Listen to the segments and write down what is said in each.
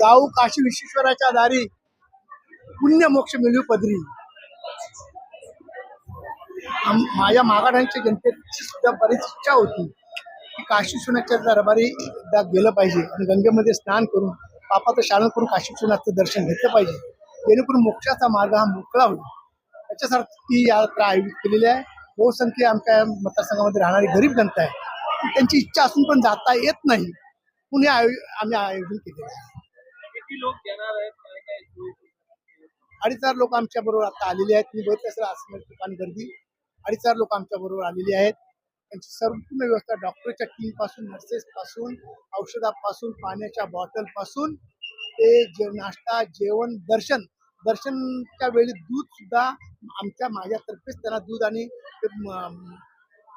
जाऊ काशी विश्वेश्वराच्या दारी पुण्य मोक्ष मिळू पदरी. माझ्या मागाड्यांच्या जनतेची सुद्धा बरीच इच्छा होती. की काशी सुनाच्या दरबारी एकदा गेलं पाहिजे आणि गंगेमध्ये स्नान करून पापाचं शालन करून काशी विश्वनाथचं दर्शन घेतलं पाहिजे. जेणेकरून मोक्षाचा मार्ग हा मोकळा होईल. त्याच्यासाठी ती यात्रा आयोजित केलेली आहे. बहुसंख्य आमच्या मतदारसंघामध्ये राहणारी गरीब जनता आहे. त्यांची इच्छा असून पण जाता येत नाही. आयो आम्ही आयोजन केलेलं आहे. सोयी अडीच हजार लोक आमच्या बरोबर आता आलेले आहेत. मी बघितलं असेल असं ठिकाणी गर्दी. अडीच हजार लोक आमच्या बरोबर आलेले आहेत. त्यांची संपूर्ण व्यवस्था डॉक्टरच्या टीमपासून नर्सेस पासून औषधापासून पाण्याच्या बॉटलपासून ते जे नाश्ता जेवण दर्शन दर्शनच्या वेळी दूध सुद्धा आमच्या माझ्यातर्फेच त्यांना दूध आणि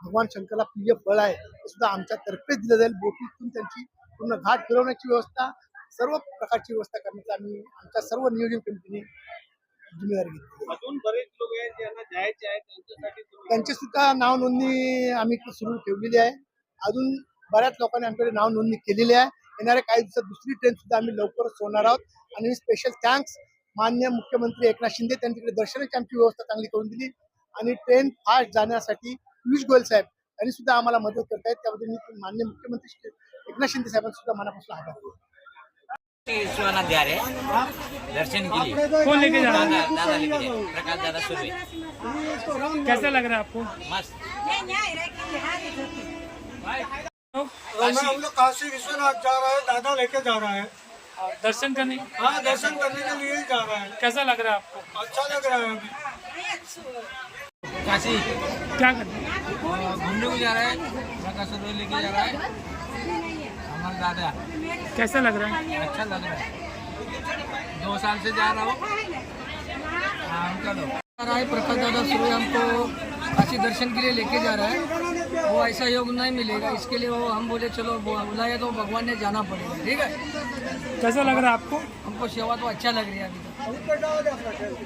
भगवान शंकरला प्रिय फळ आहे ते सुद्धा आमच्यातर्फेच दिलं जाईल. बोटीतून त्यांची पूर्ण घाट फिरवण्याची व्यवस्था सर्व प्रकारची व्यवस्था करण्याचा आम्ही आमच्या सर्व नियोजन कमिटीने जिम्मेदारी घेतली अजून बरेच लोक आहेत ज्यांना जायचे आहेत त्यांच्यासाठी तुम्ही त्यांची सुद्धा नाव नोंदणी आम्ही सुरू ठेवलेली आहे. अजून बऱ्याच लोकांनी आमच्याकडे नाव नोंदणी केलेली आहे. येणाऱ्या काही दिवसात दुसरी ट्रेन सुद्धा आम्ही लवकरच सोडणार आहोत. आणि स्पेशल थँक्स मान्य मुख्यमंत्री एकनाथ शिंदे त्यांनी तिकडे दर्शनाची आमची व्यवस्था चांगली करून दिली. आणि ट्रेन फास्ट जाण्यासाठी पियुष गोयल साहेब यांनी सुद्धा आम्हाला मदत करतायत. त्याबद्दल मी मान्य मुख्यमंत्री श्री एकनाथ शिंदे साहेबांचा सुद्धा मनापासून आभार विश्वनाथ जा रहे हैं दर्शन के लिए कौन लेके जा रहा दादा दादा लेके जा रहे हैं, प्रकाश दादा सुरभि है कैसा लग रहा है आपको? मस्त. हम लोग काशी विश्वनाथ जा रहा है दादा लेके जा रहा है। दर्शन करने? हाँ दर्शन करने के लिए ही जा रहा है। कैसा लग रहा है आपको? अच्छा लग रहा है अभी। काशी। क्या करना घूमने को जा रहा है लेके जा रहा है। हमारा दादा। कैसा लग रहा है? अच्छा लग रहा है। दो साल से जा रहा हूँ। हाँ चलो। रहा है प्रकाश दादा सुरे हमको काशी दर्शन के लिए लेके जा रहा है। वो ऐसा योग नहीं मिलेगा। इसके लिए वो हम बोले चलो बुलाया तो भगवान ने जाना पड़ेगा। ठीक है? कैसा लग रहा है आपको? हमको सेवा तो अच्छा लग रही है अभी तक